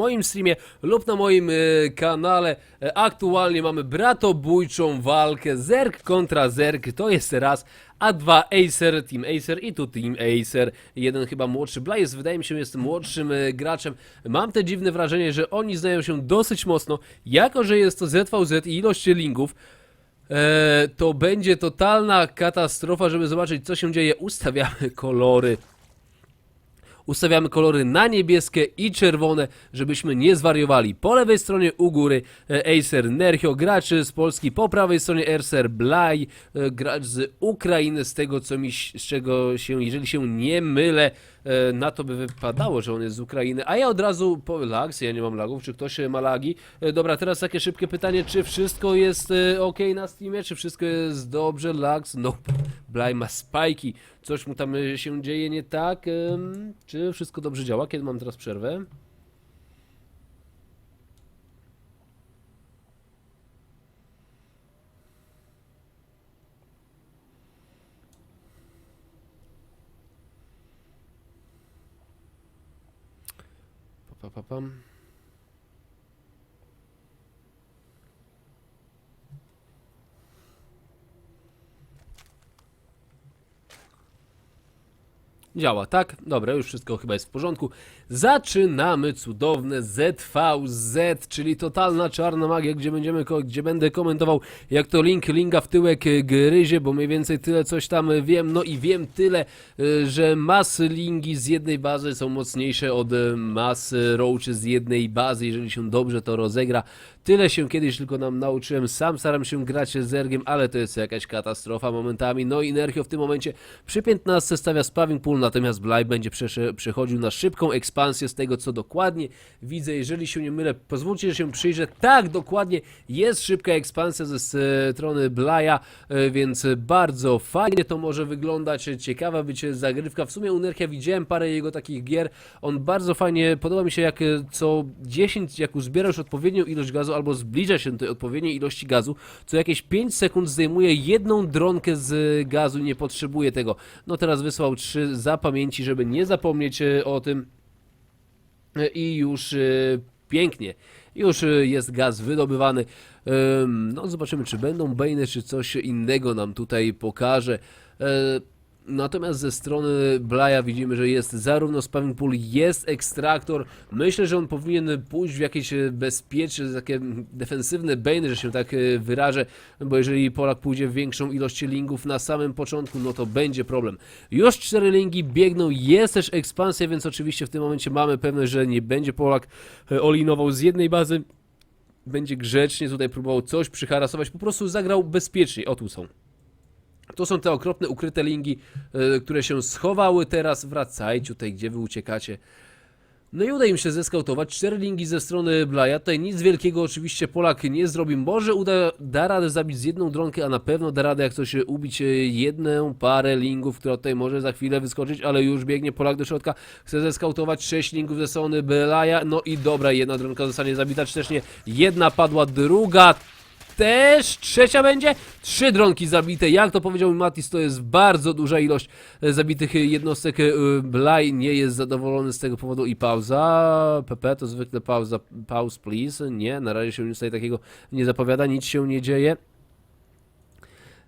moim streamie lub na moim e, kanale. E, aktualnie mamy bratobójczą walkę Zerk kontra Zerk, to jest raz, a dwa Acer, Team Acer i tu Team Acer. Jeden chyba młodszy, Blaze wydaje mi się jest młodszym e, graczem. Mam te dziwne wrażenie, że oni znają się dosyć mocno, jako że jest to ZVZ i ilość lingów. E, to będzie totalna katastrofa, żeby zobaczyć co się dzieje. Ustawiamy kolory. Ustawiamy kolory na niebieskie i czerwone, żebyśmy nie zwariowali. Po lewej stronie u góry e, Acer Nerchio, gracz z Polski. Po prawej stronie Erser Blaj, e, gracz z Ukrainy, z tego co mi, z czego się, jeżeli się nie mylę, na to by wypadało, że on jest z Ukrainy. A ja od razu po lags, ja nie mam lagów, czy ktoś e, ma lagi? E, Dobra, teraz takie szybkie pytanie, czy wszystko jest e, ok na Steamie, czy wszystko jest dobrze? Lags? No, Blaj ma spajki, coś mu tam e, się dzieje nie tak? Czy wszystko dobrze działa? Kiedy mam teraz przerwę? Pa, pa, pa, pam. Działa, tak? Dobra, już wszystko chyba jest w porządku. Zaczynamy cudowne ZVZ, czyli totalna czarna magia, gdzie będziemy, gdzie będę komentował, jak to Link Linga w tyłek e, gryzie, bo mniej więcej tyle coś tam e, wiem. No i wiem tyle, e, że masy Lingi z jednej bazy są mocniejsze od mas e, Roachy z jednej bazy, jeżeli się dobrze to rozegra. Tyle się kiedyś tylko nam nauczyłem, sam staram się grać z Zergiem, ale to jest jakaś katastrofa momentami. No i Nerchio w tym momencie przy 15 stawia Spawing Pool, natomiast Bly będzie przechodził na szybką ekspansję z tego co dokładnie widzę, jeżeli się nie mylę, pozwólcie, że się przyjrzę, tak dokładnie jest szybka ekspansja ze strony Blya, e, więc bardzo fajnie to może wyglądać, ciekawa być zagrywka, w sumie u Nerchia widziałem parę jego takich gier, on bardzo fajnie, podoba mi się jak e, co 10, jak uzbiera już odpowiednią ilość gazu, albo zbliża się do tej odpowiedniej ilości gazu, co jakieś 5 sekund zdejmuje jedną dronkę z gazu, nie potrzebuje tego. No teraz wysłał 3 za pamięci, żeby nie zapomnieć e, o tym i już e, pięknie. Już e, jest gaz wydobywany. No, zobaczymy, czy będą Bane, czy coś innego nam tutaj pokaże. Natomiast ze strony Blaya widzimy, że jest zarówno spamming pool, jest ekstraktor. Myślę, że on powinien pójść w jakieś e, bezpieczne, takie defensywne Bane, że się tak e, wyrażę, bo jeżeli Polak pójdzie w większą ilość lingów na samym początku, no to będzie problem. Już cztery lingi biegną, jest też ekspansja, więc oczywiście w tym momencie mamy pewność, że nie będzie Polak e, olinował z jednej bazy, będzie grzecznie tutaj próbował coś przyharasować, po prostu zagrał bezpiecznie. O tu są. To są te okropne ukryte lingi, e, które się schowały teraz. Wracajcie tutaj, gdzie wy uciekacie. No i uda im się zeskautować cztery lingi ze strony Blaja. Tutaj nic wielkiego oczywiście Polak nie zrobi. Może uda, da radę zabić z jedną dronkę, a na pewno da radę jak coś e, ubić e, jedną parę lingów, która tutaj może za chwilę wyskoczyć, ale już biegnie Polak do środka. Chce zeskautować sześć lingów ze strony Blaja. No i dobra, jedna dronka zostanie zabita, czy też nie. Jedna padła, druga też trzecia będzie. Trzy dronki zabite. Jak to powiedział Matis, to jest bardzo duża ilość e, zabitych jednostek. E, Blaj nie jest zadowolony z tego powodu i pauza. PP to zwykle pauza. Pause, please. Nie, na razie się nic tutaj takiego nie zapowiada, nic się nie dzieje.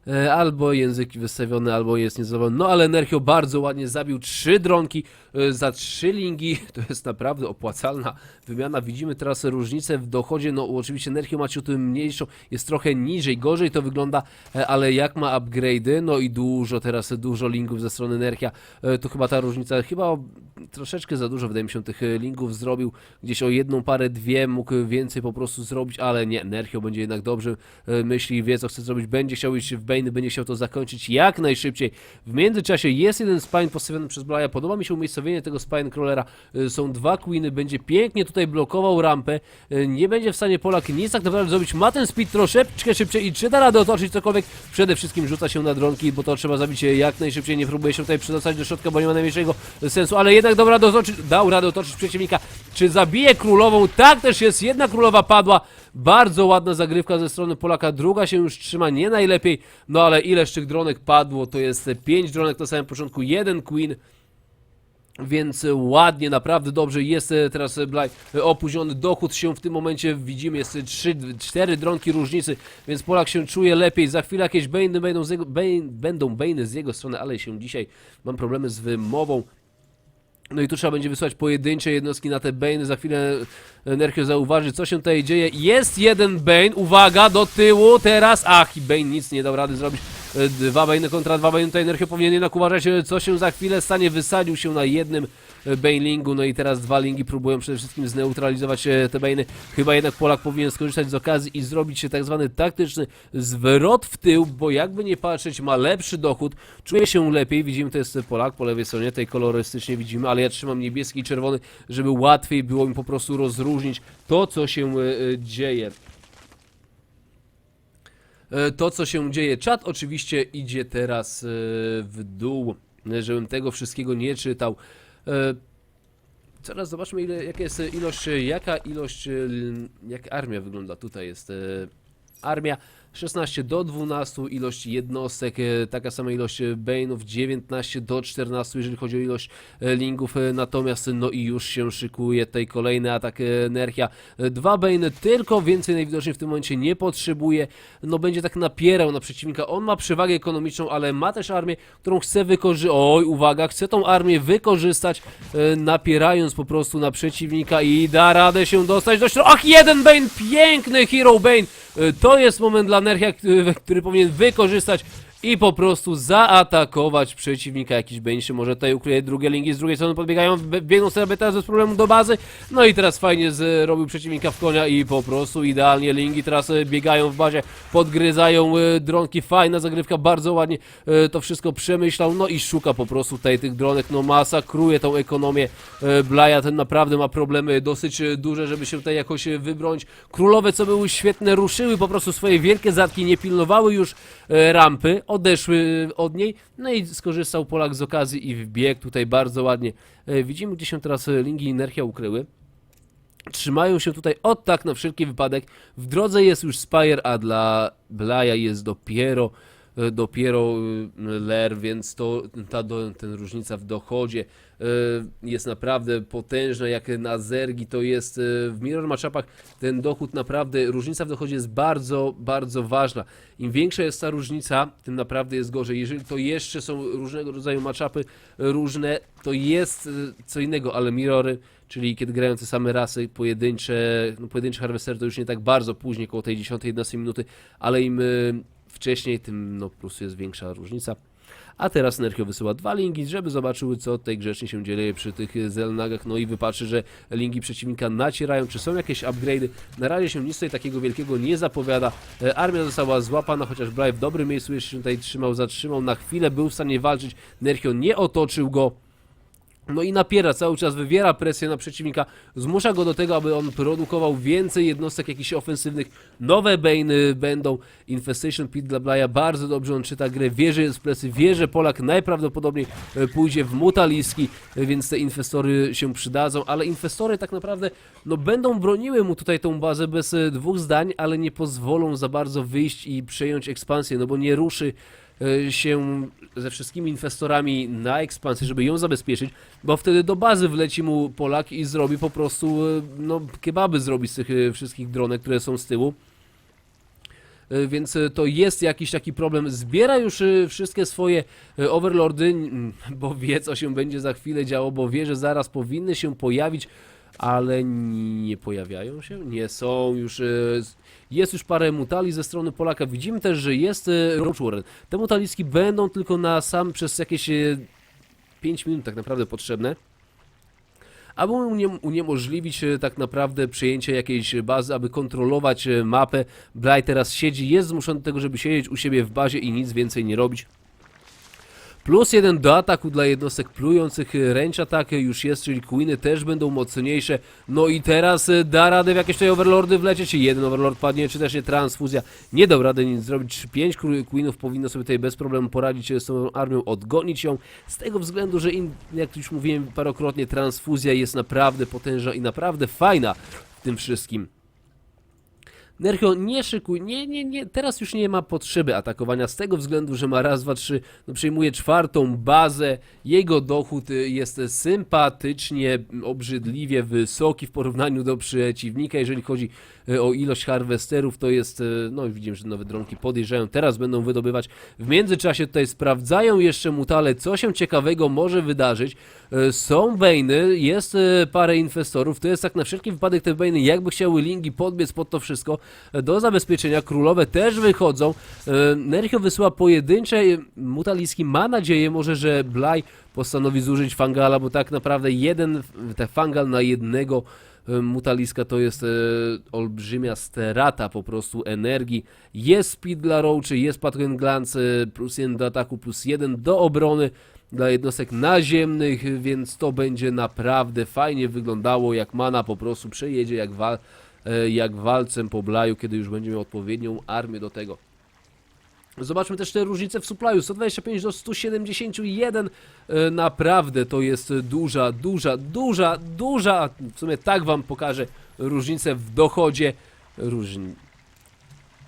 E, Albo język wystawiony, albo jest niezadowolony. No ale Nerchio bardzo ładnie zabił trzy dronki za trzy lingi. To jest naprawdę opłacalna wymiana. Widzimy teraz różnicę w dochodzie. No oczywiście Nerchio ma ciut mniejszą, jest trochę niżej, gorzej to wygląda, e, ale jak ma upgrade'y, no i dużo teraz, dużo lingów ze strony Nerchia, e, to chyba ta różnica, chyba o- troszeczkę za dużo wydaje mi się tych e, lingów zrobił. Gdzieś o jedną parę, dwie mógł więcej po prostu zrobić, ale nie, Nerchio będzie jednak dobrze e, myśli, wie co chce zrobić, będzie chciał iść w Bane, będzie chciał to zakończyć jak najszybciej. W międzyczasie jest jeden spine postawiony przez Blaya, podoba mi się umiejscowienie tego spine crawlera, E, są dwa queeny, będzie pięknie tutaj blokował rampę, E, nie będzie w stanie Polak nic tak naprawdę zrobić, ma ten speed troszeczkę szybciej i czy da radę otoczyć cokolwiek, przede wszystkim rzuca się na dronki, bo to trzeba zabić jak najszybciej, nie próbuje się tutaj przedostać do środka, bo nie ma najmniejszego sensu, ale jednak dał radę otoczyć, dał radę otoczyć przeciwnika, czy zabije królową, tak też jest, jedna królowa padła, bardzo ładna zagrywka ze strony Polaka, druga się już trzyma nie najlepiej, no ale ileż tych dronek padło, to jest 5 dronek na samym początku, jeden queen, Więc ładnie, naprawdę dobrze. Jest e, teraz e, e, opóźniony. Dochód się w tym momencie widzimy. Jest e, trzy, cztery dronki różnicy, więc Polak się czuje lepiej. Za chwilę jakieś bejny będą z jego, bejn, będą bejny z jego strony, ale się dzisiaj mam problemy z wymową. No i tu trzeba będzie wysłać pojedyncze jednostki na te Bane. Za chwilę Nerchio zauważy, co się tutaj dzieje. Jest jeden Bane, uwaga, do tyłu teraz. Ach, i Bane nic nie dał rady zrobić. E, Dwa Bane kontra dwa Bane. Tutaj Nerchio powinien jednak uważać, e, co się za chwilę stanie. Wysadził się na jednym e, Bane Lingu, no i teraz dwa Lingi próbują przede wszystkim zneutralizować te Bane'y. Chyba jednak Polak powinien skorzystać z okazji i zrobić się tak zwany taktyczny zwrot w tył, bo jakby nie patrzeć, ma lepszy dochód, czuje się lepiej. Widzimy, to jest Polak po lewej stronie, tej kolorystycznie widzimy, ale ja trzymam niebieski i czerwony, żeby łatwiej było mi po prostu rozróżnić to, co się dzieje. E, To, co się dzieje. Czat oczywiście idzie teraz e, w dół, e, żebym tego wszystkiego nie czytał. Zaraz zobaczmy, ile, jaka jest ilość, jaka ilość, jak armia wygląda. Tutaj jest armia 16 do 12, ilość jednostek, e, taka sama ilość e, Bane'ów 19 do 14, jeżeli chodzi o ilość e, lingów, natomiast no i już się szykuje tutaj kolejny atak Nerchia. Dwa Bane'y, tylko więcej najwidoczniej w tym momencie nie potrzebuje, no będzie tak napierał na przeciwnika. On ma przewagę ekonomiczną, ale ma też armię, którą chce wykorzystać. Oj, uwaga, chce tą armię wykorzystać, napierając po prostu na przeciwnika i da radę się dostać do środka. Ach, jeden Bane, piękny Hero Bane. To jest moment dla Nerchia, który, który powinien wykorzystać i po prostu zaatakować przeciwnika. Jakiś się może tutaj ukryje, drugie linki z drugiej strony podbiegają, biegną sobie teraz bez problemu do bazy. No i teraz fajnie zrobił przeciwnika w konia i po prostu idealnie linki teraz e, biegają w bazie, podgryzają e, dronki. Fajna zagrywka, bardzo ładnie e, to wszystko przemyślał. No i szuka po prostu tutaj tych dronek, no masakruje tą ekonomię. Blaja ten naprawdę ma problemy dosyć duże, żeby się tutaj jakoś wybronić. Królowe, co były świetne, ruszyły po prostu swoje wielkie zatki, nie pilnowały już rampy, odeszły e, od niej. No i skorzystał Polak z okazji i wbiegł tutaj bardzo ładnie. E, Widzimy, gdzie się teraz e, Lingi i Nerchia ukryły. Trzymają się tutaj od tak na wszelki wypadek. W drodze jest już Spire, a dla Blaja jest dopiero dopiero e, Ler, więc to ta do, ten różnica w dochodzie e, jest naprawdę potężna, jak na Zergi to jest e, w Mirror Matchupach ten dochód naprawdę, różnica w dochodzie jest bardzo, bardzo ważna. Im większa jest ta różnica, tym naprawdę jest gorzej. Jeżeli to jeszcze są różnego rodzaju matchupy e, różne, to jest e, co innego, ale Mirrory czyli kiedy grają te same rasy pojedyncze, no pojedynczy harvester to już nie tak bardzo później, koło tej 10-11 minuty, ale im wcześniej, tym no prostu jest większa różnica. A teraz Nerchio wysyła dwa linki, żeby zobaczyły, co tutaj grzecznie się dzieje przy tych Zelnagach. No i wypatrzy, że linki przeciwnika nacierają. Czy są jakieś upgrade'y? Na razie się nic tutaj takiego wielkiego nie zapowiada. E, Armia została złapana, chociaż Bly w dobrym miejscu jeszcze się tutaj trzymał, zatrzymał. Na chwilę był w stanie walczyć. Nerchio nie otoczył go. No i napiera cały czas, wywiera presję na przeciwnika, zmusza go do tego, aby on produkował więcej jednostek jakichś ofensywnych. Nowe Bane'y będą. Infestation Pit dla Blaya bardzo dobrze on czyta grę, wie, że jest w plecy, wie, że Polak najprawdopodobniej e, pójdzie w mutaliski, e, więc te infestory się przydadzą, ale infestory tak naprawdę no będą broniły mu tutaj tą bazę bez e, dwóch zdań, ale nie pozwolą za bardzo wyjść i przejąć ekspansję, no bo nie ruszy się ze wszystkimi inwestorami na ekspansję, żeby ją zabezpieczyć, bo wtedy do bazy wleci mu Polak i zrobi po prostu, e, no, kebaby zrobi z tych e, wszystkich dronek, które są z tyłu. E, Więc e, to jest jakiś taki problem. Zbiera już e, wszystkie swoje e, overlordy, bo wie co się będzie za chwilę działo, bo wie, że zaraz powinny się pojawić, ale nie pojawiają się, nie są już. e, Jest już parę mutali ze strony Polaka. Widzimy też, że jest e, Roach Warren. Te mutaliski będą tylko na sam przez jakieś e, 5 minut tak naprawdę potrzebne. Aby unie- uniemożliwić e, tak naprawdę przejęcie jakiejś bazy, aby kontrolować e, mapę, Bly teraz siedzi, jest zmuszony do tego, żeby siedzieć u siebie w bazie i nic więcej nie robić. Plus jeden do ataku dla jednostek plujących, range attack już jest, czyli queeny też będą mocniejsze. No i teraz e, da radę w jakieś tutaj overlordy wlecieć, jeden overlord padnie, czy też nie transfuzja. Nie dał rady nic zrobić, pięć queenów powinno sobie tutaj bez problemu poradzić e, z tą armią, odgonić ją. Z tego względu, że jak już mówiłem parokrotnie, transfuzja jest naprawdę potężna i naprawdę fajna w tym wszystkim. Nerchio, nie szykuj, nie, nie, nie, teraz już nie ma potrzeby atakowania z tego względu, że ma raz, dwa, trzy, no przejmuje czwartą bazę, jego dochód y, jest sympatycznie, obrzydliwie wysoki w porównaniu do przeciwnika, jeżeli chodzi y, o ilość harwesterów, to jest, y, no widzimy, że nowe dronki podjeżdżają, teraz będą wydobywać, w międzyczasie tutaj sprawdzają jeszcze mutale, co się ciekawego może wydarzyć, są Bejny, jest parę inwestorów, to jest tak na wszelki wypadek te Bejny, jakby chciały lingi podbiec pod to wszystko, do zabezpieczenia, królowe też wychodzą, Y, Nerchio wysyła pojedyncze, Mutaliski ma nadzieję może, że Blaj postanowi zużyć Fangala, bo tak naprawdę jeden, te Fangal na jednego y, Mutaliska to jest e, olbrzymia strata po prostu energii. Jest speed dla Roachy, jest Pathogen Glance, e, plus jeden do ataku, plus jeden do obrony dla jednostek naziemnych, więc to będzie naprawdę fajnie wyglądało, jak mana po prostu przejedzie jak, wal, e, jak walcem po Blaju, kiedy już będzie miał odpowiednią armię do tego. Zobaczmy też te różnice w supplyu. 125 do 171. E, Naprawdę to jest duża, duża, duża, duża. W sumie tak wam pokażę różnicę w dochodzie. Różni.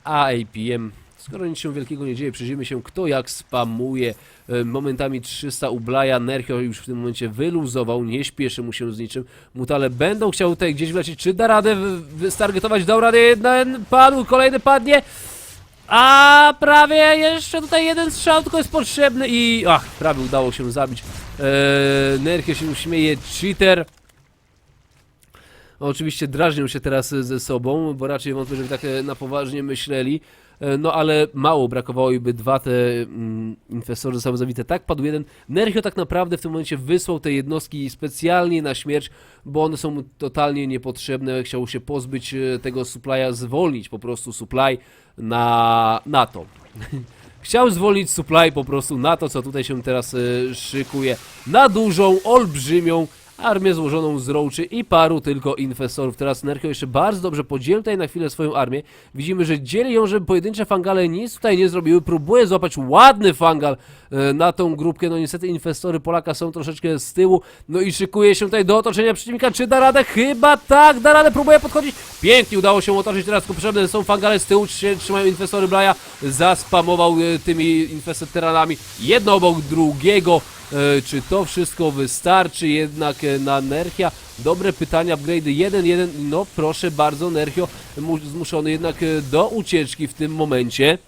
A APM. Skoro nic się wielkiego nie dzieje, przyjrzyjmy się kto jak spamuje. E, Momentami 300 ublaja. Nerchio już w tym momencie wyluzował. Nie śpieszy mu się z niczym. Mutale będą chciały tutaj gdzieś wlecieć. Czy da radę wystargetować? Dał radę. Jeden padł, kolejny padnie. A prawie jeszcze tutaj jeden strzał tylko jest potrzebny i ach, prawie udało się zabić. Eee, Nerchio się śmieje, cheater. Oczywiście drażnią się teraz ze sobą, bo raczej wątpię, żeby tak e, na poważnie myśleli. E, No ale mało brakowało i by dwa te mm, inwestory zostały zabite. Tak padł jeden. Nerchio tak naprawdę w tym momencie wysłał te jednostki specjalnie na śmierć, bo one są totalnie niepotrzebne. Chciał się pozbyć e, tego supply'a, zwolnić po prostu supply na, na to. Chciał zwolnić supply po prostu na to, co tutaj się teraz e, szykuje. Na dużą, olbrzymią armię złożoną z roaczy i paru tylko inwestorów. Teraz Nerchio jeszcze bardzo dobrze podzielił tutaj na chwilę swoją armię. Widzimy, że dzieli ją, żeby pojedyncze fangale nic tutaj nie zrobiły. Próbuje złapać ładny fangal e, na tą grupkę. No niestety inwestory Polaka są troszeczkę z tyłu. No i szykuje się tutaj do otoczenia przeciwnika. Czy da radę? Chyba tak, da radę. Próbuje podchodzić. Pięknie udało się otoczyć. Teraz potrzebne są fangale z tyłu. Trzymają inwestory Blaja. Zaspamował e, tymi inwestytorami jedno obok drugiego. E, Czy to wszystko wystarczy jednak na Nerchia? Dobre pytania, upgrade'y 1-1, no proszę bardzo, Nerchio mu- zmuszony jednak e, do ucieczki w tym momencie.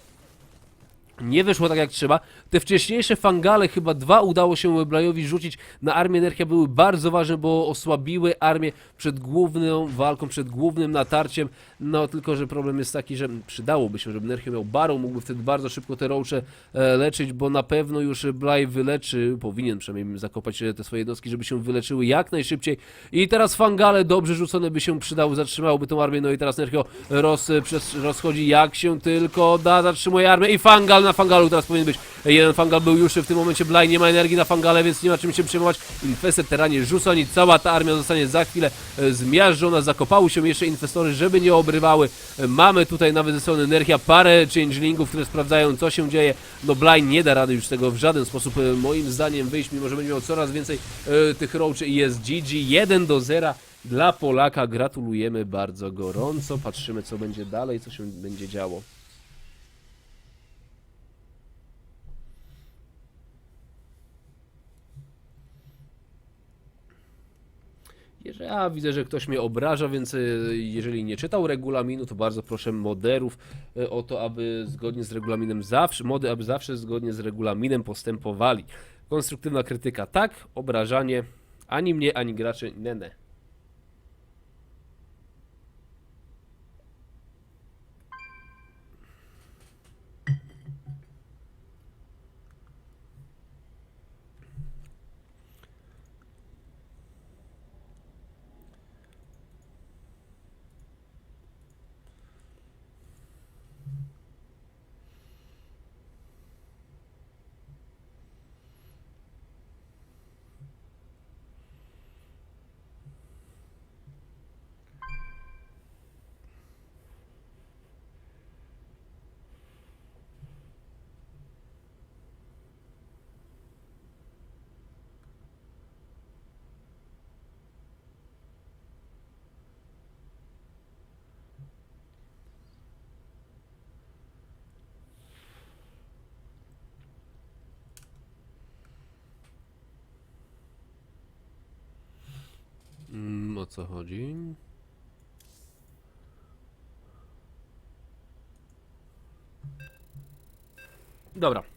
Nie wyszło tak jak trzeba. Te wcześniejsze fangale, chyba dwa udało się Blajowi rzucić na armię Nerchia, były bardzo ważne, bo osłabiły armię przed główną walką, przed głównym natarciem. No tylko, że problem jest taki, że przydałoby się, żeby Nerchio miał barą, mógłby wtedy bardzo szybko te roache e, leczyć, bo na pewno już Blaj wyleczy, powinien przynajmniej zakopać te swoje jednostki, żeby się wyleczyły jak najszybciej. I teraz fangale dobrze rzucone by się przydały, zatrzymałoby tą armię, no i teraz Nerchio roz, przez, rozchodzi jak się tylko da, zatrzymuje armię i fangal na fangalu teraz powinien być. Jeden fangal był już w tym momencie Blaj, nie ma energii na fangale, więc nie ma czym się przejmować. Infestet teranie rzuconi, cała ta armia zostanie za chwilę e, zmiażdżona, zakopały się jeszcze inwestory, żeby nie obrywały. E, Mamy tutaj nawet ze strony Nerchia parę changelingów, które sprawdzają co się dzieje. No Blaj nie da rady już tego w żaden sposób e, moim zdaniem wyjść, mimo że będzie miał coraz więcej tych roaczy i jest GG 1 do 0 dla Polaka. Gratulujemy bardzo gorąco. Patrzymy co będzie dalej, co się będzie działo. Jeżeli, a widzę, że ktoś mnie obraża, więc y, jeżeli nie czytał regulaminu, to bardzo proszę moderów y, o to, aby zgodnie z regulaminem zawsze, mody, aby zawsze zgodnie z regulaminem postępowali. Konstruktywna krytyka. Tak, obrażanie ani mnie, ani graczy. Nie, co chodzi. Dobra.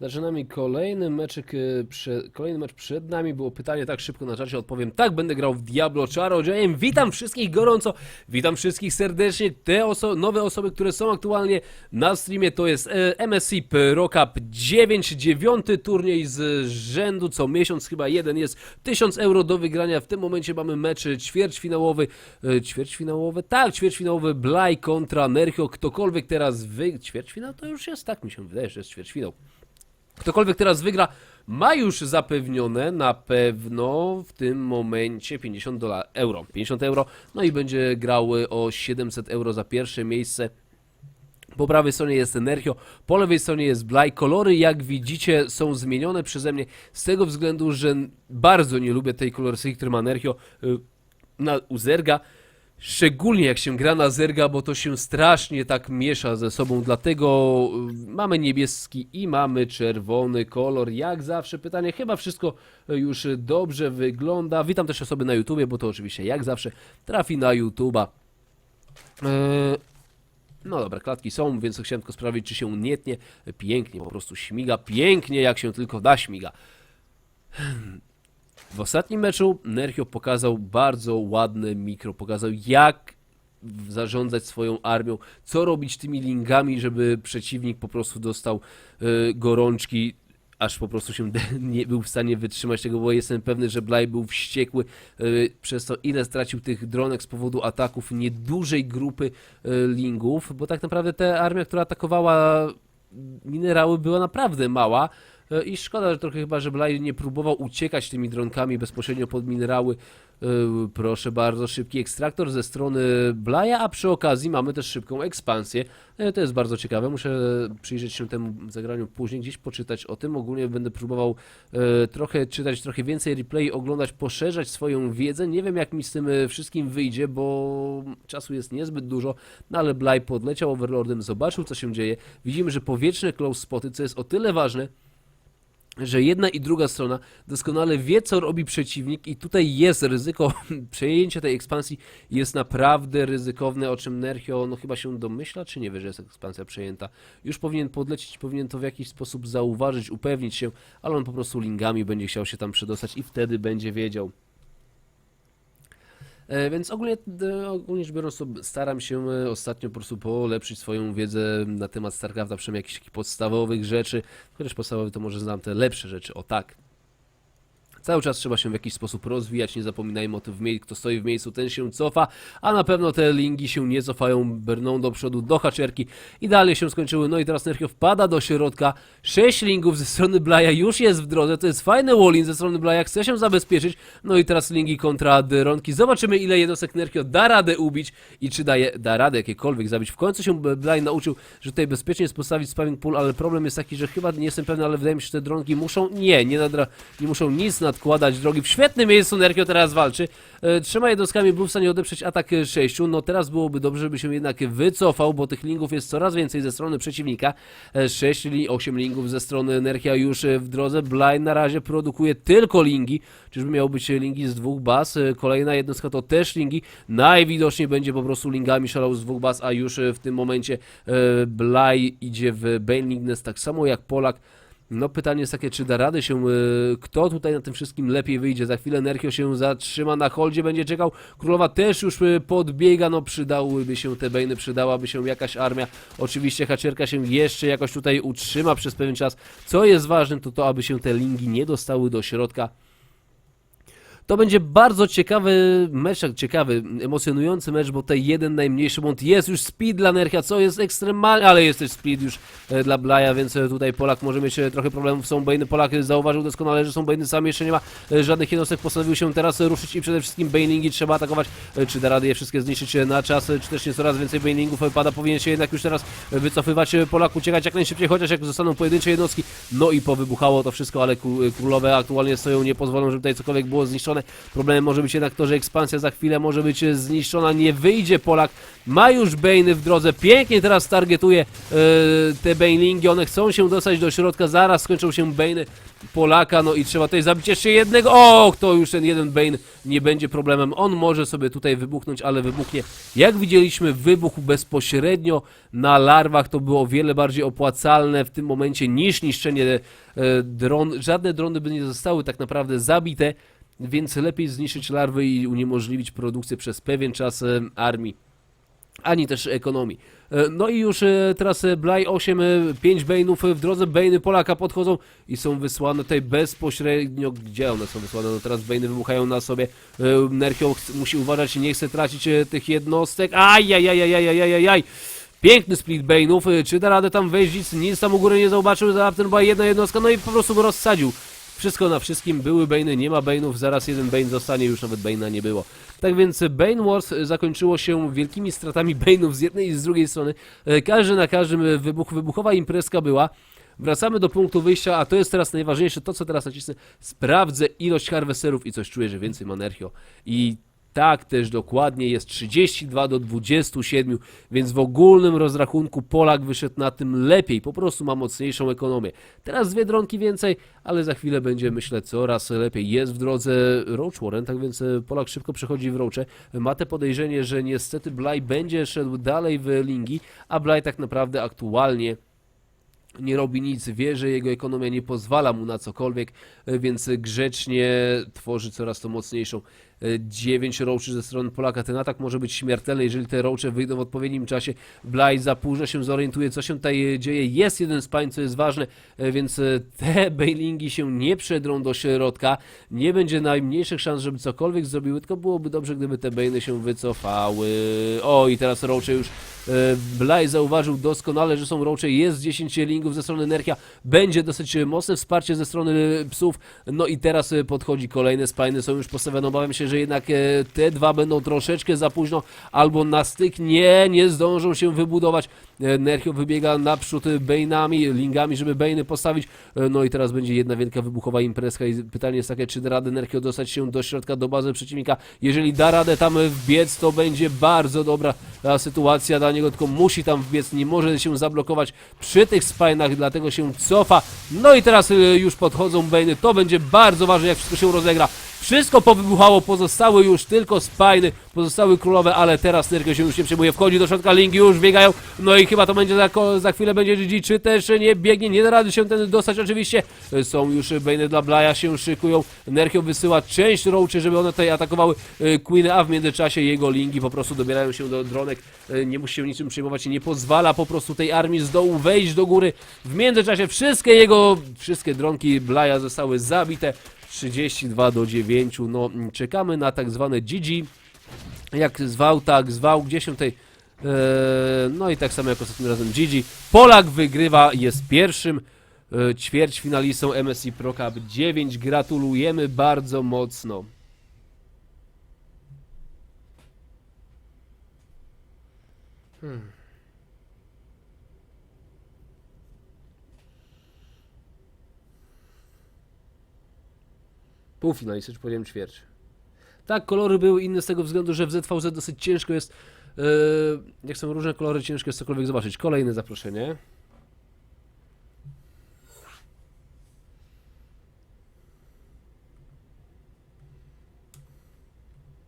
Zaczynamy kolejny meczek, e, kolejny mecz przed nami. Było pytanie tak szybko na czacie, odpowiem tak, będę grał w Diablo Czarodziejem. Witam wszystkich gorąco, witam wszystkich serdecznie. Te oso nowe osoby, które są aktualnie na streamie, to jest e, MSI Pro Cup 9, dziewiąty turniej z rzędu, co miesiąc chyba jeden jest 1000 euro do wygrania. W tym momencie mamy mecz ćwierćfinałowy, e, ćwierćfinałowy, tak, ćwierćfinałowy Blaj kontra Nerchio. Ktokolwiek teraz wy... Ćwierćfinał to już jest, tak mi się wydaje, że jest ćwierćfinał. Ktokolwiek teraz wygra, ma już zapewnione na pewno w tym momencie 50 dola, euro. 50 euro, no i będzie grał o 700 euro za pierwsze miejsce. Po prawej stronie jest Energio, po lewej stronie jest Blaj. Kolory, jak widzicie, są zmienione przeze mnie z tego względu, że bardzo nie lubię tej kolorystyki, który ma Energio y, na u Zerga. Szczególnie jak się gra na Zerga, bo to się strasznie tak miesza ze sobą, dlatego y, mamy niebieski i mamy czerwony kolor. Jak zawsze pytanie, chyba wszystko y, już dobrze wygląda. Witam też osoby na YouTubie, bo to oczywiście jak zawsze trafi na YouTuba. Eee, no dobra, klatki są, więc chciałem tylko sprawdzić, czy się nie tnie. Pięknie, po prostu śmiga, pięknie jak się tylko da śmiga. W ostatnim meczu Nerchio pokazał bardzo ładne mikro, pokazał jak zarządzać swoją armią, co robić tymi lingami, żeby przeciwnik po prostu dostał e, gorączki, aż po prostu się nie był w stanie wytrzymać tego, bo jestem pewny, że Blaj był wściekły e, przez to, ile stracił tych dronek z powodu ataków niedużej grupy e, lingów, bo tak naprawdę ta armia, która atakowała minerały była naprawdę mała i szkoda, że trochę chyba, że Blaj nie próbował uciekać tymi dronkami bezpośrednio pod minerały. E, Proszę bardzo, szybki ekstraktor ze strony Blaja, a przy okazji mamy też szybką ekspansję. E, To jest bardzo ciekawe, muszę przyjrzeć się temu zagraniu później, gdzieś poczytać o tym. Ogólnie będę próbował e, trochę czytać, trochę więcej replay, oglądać, poszerzać swoją wiedzę. Nie wiem jak mi z tym e, wszystkim wyjdzie, bo czasu jest niezbyt dużo, no ale Blaj podleciał Overlordem, zobaczył co się dzieje. Widzimy, że powietrzne close spoty, co jest o tyle ważne, że jedna i druga strona doskonale wie, co robi przeciwnik, i tutaj jest ryzyko przejęcia tej ekspansji, jest naprawdę ryzykowne, o czym Nerchio no chyba się domyśla, czy nie wie, że jest ekspansja przejęta. Już powinien podlecieć, powinien to w jakiś sposób zauważyć, upewnić się, ale on po prostu lingami będzie chciał się tam przedostać i wtedy będzie wiedział. E, Więc ogólnie, ogólnie rzecz biorąc, staram się e, ostatnio po prostu polepszyć swoją wiedzę na temat StarCrafta, przynajmniej jakichś takich podstawowych rzeczy. Chociaż podstawowe to może znam te lepsze rzeczy, o tak. Cały czas trzeba się w jakiś sposób rozwijać, nie zapominajmy o tym, kto stoi w miejscu, ten się cofa, a na pewno te lingi się nie cofają, brną do przodu, do haczerki. Idealnie się skończyły, no i teraz Nerchio wpada do środka, 6 lingów ze strony Blaja już jest w drodze, to jest fajny wallin ze strony Blaja, chce się zabezpieczyć, no i teraz lingi kontra Dyronki. Zobaczymy ile jednostek Nerchio da radę ubić i czy daje, da radę jakiekolwiek zabić. W końcu się Blaj nauczył, że tutaj bezpiecznie jest postawić spamming pool, ale problem jest taki, że chyba nie jestem pewny, ale wydaje mi się, że te dronki muszą, nie, nie, nadra, nie muszą nic nadkładać drogi. W świetnym miejscu Nerchio teraz walczy. E, Trzema jednostkami był w stanie odeprzeć atak e, sześciu. No teraz byłoby dobrze, żeby się jednak wycofał, bo tych lingów jest coraz więcej ze strony przeciwnika. E, Sześć, li, osiem lingów ze strony Nerchia już e, w drodze. Blind na razie produkuje tylko lingi. Czyżby miało być lingi z dwóch baz? E, Kolejna jednostka to też lingi. Najwidoczniej będzie po prostu lingami szalał z dwóch baz, a już e, w tym momencie e, Blaj idzie w Nest, tak samo jak Polak. No pytanie jest takie, czy da radę się, y, kto tutaj na tym wszystkim lepiej wyjdzie. Za chwilę Nerchio się zatrzyma na holdzie, będzie czekał. Królowa też już y, podbiega, no przydałyby się te bejny, przydałaby się jakaś armia. Oczywiście haczerka się jeszcze jakoś tutaj utrzyma przez pewien czas. Co jest ważne, to to, aby się te lingi nie dostały do środka. To będzie bardzo ciekawy mecz, ciekawy, emocjonujący mecz, bo ten jeden najmniejszy błąd jest już speed dla Nerchia, co jest ekstremalnie, ale jest też speed już e, dla Blaja, więc e, tutaj Polak może mieć e, trochę problemów. Są Bejny, Polak zauważył doskonale, że są Bejny, sam jeszcze nie ma żadnych jednostek, postanowił się teraz ruszyć i przede wszystkim Bailingi trzeba atakować. Czy da radę je wszystkie zniszczyć na czas, czy też nie coraz więcej Bailingów e, pada, powinien się jednak już teraz wycofywać Polak, uciekać jak najszybciej, chociaż jak zostaną pojedyncze jednostki, no i powybuchało to wszystko, ale królowe aktualnie stoją, nie pozwolą, żeby tutaj cokolwiek było zniszczone. Zniszczone. Problemem może być jednak to, że ekspansja za chwilę może być e, zniszczona, nie wyjdzie Polak. Ma już Bane'y w drodze, pięknie teraz targetuje e, te Banelingi, one chcą się dostać do środka, zaraz skończą się Bane'y Polaka, no i trzeba tutaj zabić jeszcze jednego. O, to już ten jeden Bane nie będzie problemem. On może sobie tutaj wybuchnąć, ale wybuchnie. Jak widzieliśmy, wybuch bezpośrednio na larwach to było o wiele bardziej opłacalne w tym momencie niż niszczenie e, dron. Żadne drony by nie zostały tak naprawdę zabite, więc lepiej zniszczyć larwy i uniemożliwić produkcję przez pewien czas e, armii ani też ekonomii. E, No i już e, teraz Blaj 8, 5 Bane'ów e, w drodze, Bane'y Polaka podchodzą i są wysłane tutaj bezpośrednio, gdzie one są wysłane? No teraz Bane'y wybuchają na sobie, Nerchio ch- musi uważać, nie chce tracić tych jednostek, ajajajajajajajajaj. Piękny split Bane'ów, e, czy da radę tam wejść, nic, tam u góry nie zobaczył, raptem była jedna jednostka, no i po prostu go rozsadził. Wszystko na wszystkim, były Bane'y, nie ma Bane'ów, zaraz jeden Bane zostanie, już nawet Bane'a nie było. Tak więc Bane Wars zakończyło się wielkimi stratami Bane'ów z jednej i z drugiej strony. E, Każdy na każdym e, wybuch, wybuchowa imprezka była. Wracamy do punktu wyjścia, a to jest teraz najważniejsze, to co teraz nacisnę. Sprawdzę ilość harvesterów i coś czuję, że więcej ma Nerchio. I tak też dokładnie jest 32 do 27, więc w ogólnym rozrachunku Polak wyszedł na tym lepiej, po prostu ma mocniejszą ekonomię. Teraz dwie dronki więcej, ale za chwilę będzie myślę coraz lepiej. Jest w drodze Roach Warren, tak więc e, Polak szybko przechodzi w Roache. Ma te podejrzenie, że niestety Blaj będzie szedł dalej w Lingi, a Blaj tak naprawdę aktualnie nie robi nic, wie, że jego ekonomia nie pozwala mu na cokolwiek, e, więc grzecznie tworzy coraz to mocniejszą. 9 roaczy ze strony Polaka. Ten atak może być śmiertelny, jeżeli te roacze wyjdą w odpowiednim czasie. Blaj za późno się zorientuje, co się tutaj e, dzieje. Jest jeden spań, co jest ważne, e, więc e, te bailingi się nie przedrą do środka. Nie będzie najmniejszych szans, żeby cokolwiek zrobiły, tylko byłoby dobrze, gdyby te bainy się wycofały. O, i teraz roacze już e, Blaj zauważył doskonale, że są roacze. Jest 10 lingów ze strony Nerchia. Będzie dosyć e, mocne wsparcie ze strony e, psów. No i teraz e, podchodzi kolejne spajny, są już postawione. Obawiam się, że jednak e, te dwa będą troszeczkę za późno, albo na styk nie, nie zdążą się wybudować. E, Nerchio wybiega naprzód Bane'ami, lingami, żeby Bane'y postawić. E, No i teraz będzie jedna wielka wybuchowa imprezka i pytanie jest takie, czy da radę Nerchio dostać się do środka, do bazy przeciwnika. Jeżeli da radę tam wbiec, to będzie bardzo dobra sytuacja dla niego, tylko musi tam wbiec, nie może się zablokować przy tych spajnach, dlatego się cofa. No i teraz już podchodzą Bane'y, to będzie bardzo ważne, jak wszystko się rozegra. Wszystko powybuchało, pozostały już tylko spajny, pozostały królowe, ale teraz Nerkio się już nie przejmuje, wchodzi do środka, linki już biegają, no i chyba to będzie za, za chwilę będzie GG, czy też nie biegnie, nie da rady się ten dostać? Oczywiście, są już Bane dla Blaya, się szykują, Nerkio wysyła część roaczy, żeby one tutaj atakowały e, Queen, a w międzyczasie jego linki po prostu dobierają się do dronek, e, nie musi się niczym przejmować nie pozwala po prostu tej armii z dołu wejść do góry, w międzyczasie wszystkie jego, wszystkie dronki Blaya zostały zabite, 32 do 9. No, mm, czekamy na tak zwane GG. Jak zwał, tak zwał. Gdzie się tej. Eee, no i tak samo jak ostatnim razem GG. Polak wygrywa, jest pierwszym e, ćwierćfinalistą MSI Pro Cup 9. Gratulujemy bardzo mocno. Półfinalista, czy powiedziałem ćwierć. Tak, kolory były inne z tego względu, że w ZVZ dosyć ciężko jest. Yy, jak są różne kolory, ciężko jest cokolwiek zobaczyć. Kolejne zaproszenie.